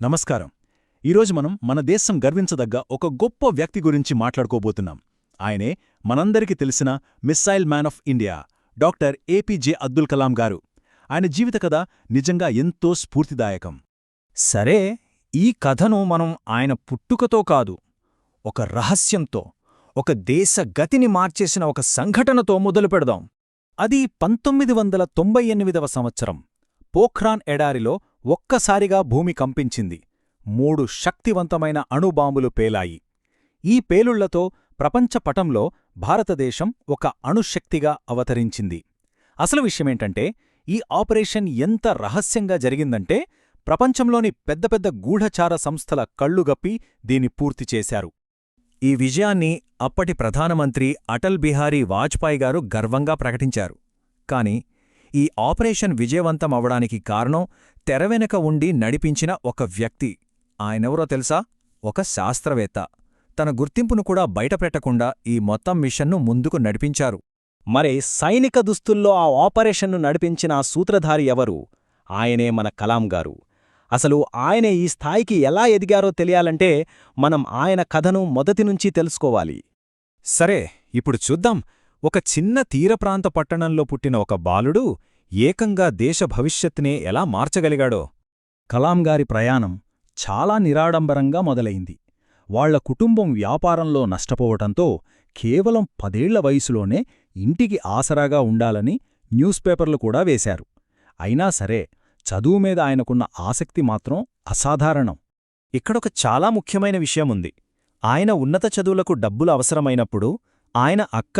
నమస్కారం. ఈరోజు మనం మన దేశం గర్వించదగ్గ ఒక గొప్ప వ్యక్తి గురించి మాట్లాడుకోబోతున్నాం. ఆయనే మనందరికీ తెలిసిన missile man of India doctor APJ Abdul Kalam garu. ఆయన జీవిత కథ నిజంగా ఎంతో స్ఫూర్తిదాయకం. సరే ఈ కథను మనం ఆయన పుట్టుకతో కాదు ఒక రహస్యంతో ఒక దేశ గతిని మార్చేసిన ఒక సంఘటనతో మొదలుపెడదాం అది పంతొమ్మిది వందల తొంభై ఎనిమిదవ సంవత్సరం పోఖ్రాన్ ఎడారిలో ఒక్కసారిగా భూమి కంపించింది. మూడు శక్తివంతమైన అణుబాంబులు పేలాయి. ఈ పేలుళ్ళతో ప్రపంచపటంలో భారతదేశం ఒక అణుశక్తిగా అవతరించింది. అసలు విషయమేంటంటే ఈ ఆపరేషన్ ఎంత రహస్యంగా జరిగిందంటే ప్రపంచంలోని పెద్ద పెద్ద గూఢచార సంస్థల కళ్ళుగప్పి దీన్ని పూర్తి చేశారు. ఈ విజయాన్ని అప్పటి ప్రధానమంత్రి అటల్ బిహారీ వాజ్పాయ్ గారు గర్వంగా ప్రకటించారు. కాని ఈ ఆపరేషన్ విజయవంతం అవడానికి కారణం తెరవెనక ఉండి నడిపించిన ఒక వ్యక్తి. ఆయనెవరో తెలుసా? ఒక శాస్త్రవేత్త. తన గుర్తింపును కూడా బయటపెట్టకుండా ఈ మొత్తం మిషన్ను ముందుకు నడిపించారు. మరి సైనిక దుస్తుల్లో ఆ ఆపరేషన్ను నడిపించిన ఆ సూత్రధారి ఎవరు? ఆయనే మన కలాం గారు. అసలు ఆయన ఈ స్థాయికి ఎలా ఎదిగారో తెలియాలంటే మనం ఆయన కథను మొదటి నుంచి తెలుసుకోవాలి. సరే ఇప్పుడు చూద్దాం. ఒక చిన్న తీరప్రాంత పట్టణంలో పుట్టిన ఒక బాలుడు ఏకంగా దేశ భవిష్యత్తునే ఎలా మార్చగలిగాడో. కలాంగారి ప్రయాణం చాలా నిరాడంబరంగా మొదలైంది. వాళ్ళ కుటుంబం వ్యాపారంలో నష్టపోవటంతో కేవలం పదేళ్ళ వయసులోనే ఇంటికి ఆసరాగా ఉండాలని న్యూస్ పేపర్లు కూడా వేశారు. అయినా సరే చదువు మీద ఆయనకున్న ఆసక్తి మాత్రం అసాధారణం. ఇక్కడొక చాలా ముఖ్యమైన విషయముంది ఆయన ఉన్నత చదువులకు డబ్బులు అవసరమైనప్పుడు ఆయన అక్క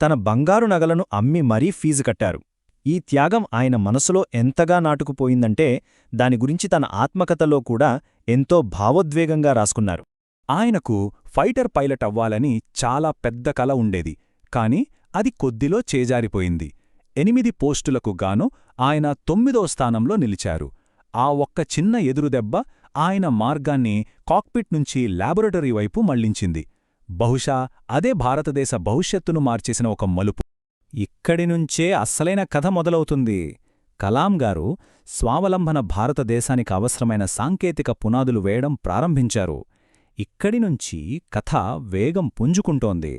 తన బంగారు నగలను అమ్మి మరీ ఫీజు కట్టారు. ఈ త్యాగం ఆయన మనసులో ఎంతగా నాటుకుపోయిందంటే దాని గురించి తన ఆత్మకథలో కూడా ఎంతో భావోద్వేగంగా రాసుకున్నారు. ఆయనకు ఫైటర్ పైలట్ అవ్వాలని చాలా పెద్ద కల ఉండేది కాని అది కొద్దిలో చేజారిపోయింది. ఎనిమిది పోస్టులకు గాను ఆయన తొమ్మిదో స్థానంలో నిలిచారు. ఆ ఒక్క చిన్న ఎదురుదెబ్బ ఆయన మార్గాన్ని కాక్పిట్ నుంచి లాబొరేటరీ వైపు మళ్ళించింది. బహుశా అదే భారతదేశ భవిష్యత్తును మార్చేసిన ఒక మలుపు. ఇక్కడినుంచే అస్సలైన కథ మొదలవుతుంది. కలాం గారు స్వావలంబన భారతదేశానికి అవసరమైన సాంకేతిక పునాదులు వేయడం ప్రారంభించారు. ఇక్కడినుంచి కథ వేగం పుంజుకుంటోంది.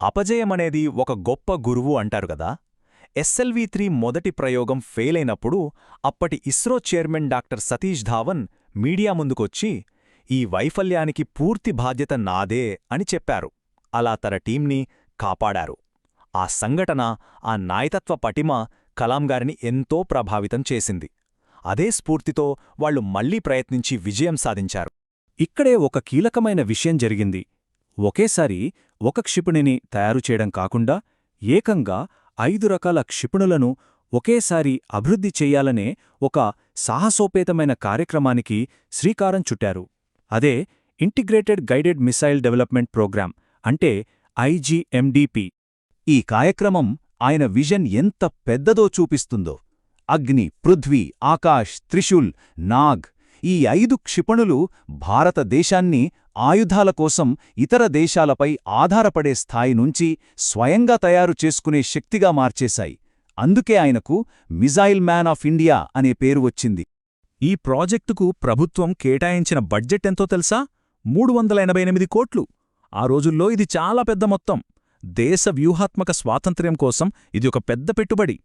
అపజయమనేది ఒక గొప్ప గురువు అంటారు కదా? ఎస్ఎల్వీ త్రీ మొదటి ప్రయోగం ఫెయిలైనప్పుడు అప్పటి ISRO chairman doctor Satish Dhawan media ముందుకొచ్చి ఈ వైఫల్యానికి పూర్తి బాధ్యత నాదే అని చెప్పారు. అలా తన టీంని కాపాడారు. ఆ సంఘటన ఆ నాయకత్వ పటిమ కలాంగారిని ఎంతో ప్రభావితం చేసింది. అదే స్ఫూర్తితో వాళ్ళు మళ్ళీ ప్రయత్నించి విజయం సాధించారు. ఇక్కడే ఒక కీలకమైన విషయం జరిగింది. ఒకేసారి ఒక క్షిపణిని తయారుచేయడం కాకుండా ఏకంగా ఐదు రకాల క్షిపణులను ఒకేసారి అభివృద్ధి చెయ్యాలనే ఒక సాహసోపేతమైన కార్యక్రమానికి శ్రీకారం చుట్టారు. అదే integrated guided missile development programme అంటే ఐజీఎండిపి ఈ కార్యక్రమం ఆయన విజన్ ఎంత పెద్దదో చూపిస్తుందో. అగ్ని పృథ్వీ ఆకాష్ త్రిశూల్ నాగ్ ఈ ఐదు క్షిపణులు భారతదేశాన్ని ఆయుధాల కోసం ఇతర దేశాలపై ఆధారపడే స్థాయి నుంచి స్వయంగా తయారు చేసుకునే శక్తిగా మార్చేశాయి. అందుకే ఆయనకు మిజైల్ మ్యాన్ ఆఫ్ ఇండియా అనే పేరు వచ్చింది. ఈ ప్రాజెక్టుకు ప్రభుత్వం కేటాయించిన బడ్జెట్ ఎంతో తెలుసా? మూడు వందల ఎనభై ఎనిమిది కోట్లు. ఆ రోజుల్లో ఇది చాలా పెద్ద మొత్తం. దేశ వ్యూహాత్మక స్వాతంత్ర్యం కోసం ఇది ఒక పెద్ద పెట్టుబడి.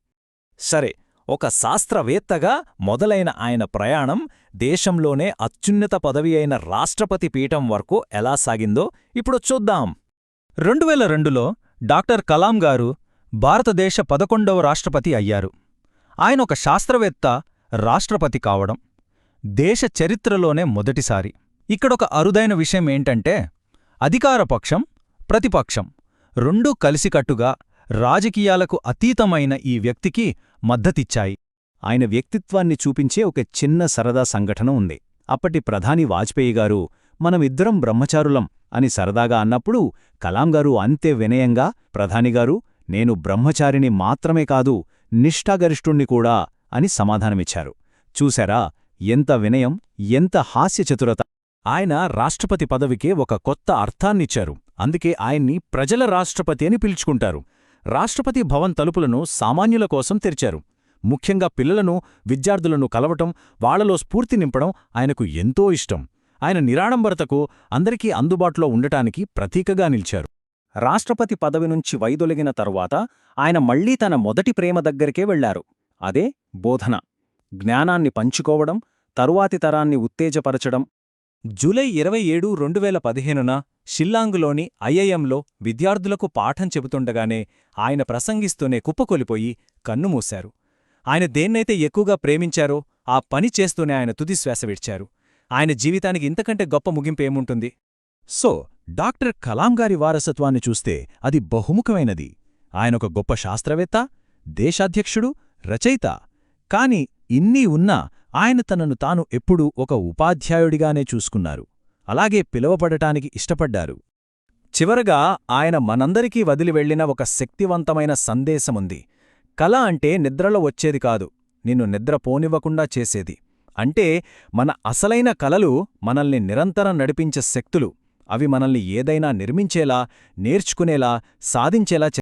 సరే ఒక శాస్త్రవేత్తగా మొదలైన ఆయన ప్రయాణం దేశంలోనే అత్యున్నత పదవి అయిన రాష్ట్రపతి పీఠం వరకు ఎలా సాగిందో ఇప్పుడు చూద్దాం. రెండువేల రెండులో డాక్టర్ కలాం గారు భారతదేశ పదకొండవ రాష్ట్రపతి అయ్యారు. ఆయన ఒక శాస్త్రవేత్త రాష్ట్రపతి కావడం దేశ చరిత్రలోనే మొదటిసారి. ఇక్కడొక అరుదైన విషయం ఏంటంటే అధికారపక్షం ప్రతిపక్షం. రెండూ కలిసికట్టుగా రాజకీయాలకు అతీతమైన ఈ వ్యక్తికి మద్దతిచ్చాయి. ఆయన వ్యక్తిత్వాన్ని చూపించే ఒక చిన్న సరదా సంఘటన ఉంది. అప్పటి ప్రధాని వాజ్పేయి గారు మనమిద్దరం బ్రహ్మచారులం అని సరదాగా అన్నప్పుడు కలాంగారు అంతే వినయంగా ప్రధానిగారు నేను బ్రహ్మచారిని మాత్రమే కాదు నిష్ఠాగరిష్ఠుణ్ణి కూడా అని సమాధానమిచ్చారు. చూశారా ఎంత వినయం ఎంత హాస్యచతురత. ఆయన రాష్ట్రపతి పదవికే ఒక కొత్త అర్థాన్నిచ్చారు. అందుకే ఆయన్ని ప్రజల రాష్ట్రపతి అని పిలుచుకుంటారు. రాష్ట్రపతి భవన్ తలుపులను సామాన్యుల కోసం తెరిచారు. ముఖ్యంగా పిల్లలను విద్యార్థులను కలవటం వాళ్ళలో స్ఫూర్తి నింపడం ఆయనకు ఎంతో ఇష్టం. ఆయన నిరాడంబరతకు అందరికీ అందుబాటులో ఉండటానికి ప్రతీకగా నిలిచారు. రాష్ట్రపతి పదవి నుంచి వైదొలిగిన తరువాత ఆయన మళ్ళీ తన మొదటి ప్రేమ దగ్గరికే వెళ్ళారు. అదే బోధన. జ్ఞానాన్ని పంచుకోవడం తరువాతి తరాన్ని ఉత్తేజపరచడం. జూలై ఇరవై ఏడు రెండు వేల పదిహేనున షిల్లాంగులోని ఐఐఎంలో విద్యార్థులకు పాఠం చెబుతుండగానే ఆయన ప్రసంగిస్తూనే కుప్పకొలిపోయి కన్నుమూశారు. ఆయన దేన్నైతే ఎక్కువగా ప్రేమించారో ఆ పని చేస్తూనే ఆయన తుదిశ్వాస విడిచారు. ఆయన జీవితానికి ఇంతకంటే గొప్ప ముగింపేముంటుంది సో డాక్టర్ కలాం గారి వారసత్వాన్ని చూస్తే అది బహుముఖమైనది. ఆయనొక గొప్ప శాస్త్రవేత్త దేశాధ్యక్షుడు రచయిత. కాని ఇన్నీ ఉన్నా ఆయన తనను తాను ఎప్పుడూ ఒక ఉపాధ్యాయుడిగానే చూసుకున్నారు. అలాగే పిలువపడటానికి ఇష్టపడ్డారు. చివరగా ఆయన మనందరికీ వదిలి వెళ్ళిన ఒక శక్తివంతమైన సందేశముంది. కళ అంటే నిద్రలో వచ్చేది కాదు నిన్ను నిద్ర పోనివ్వకుండా చేసేది. అంటే మన అసలైన కలలు మనల్ని నిరంతరం నడిపించే శక్తులు అవి మనల్ని ఏదైనా నిర్మించేలా నేర్చుకునేలా సాధించేలా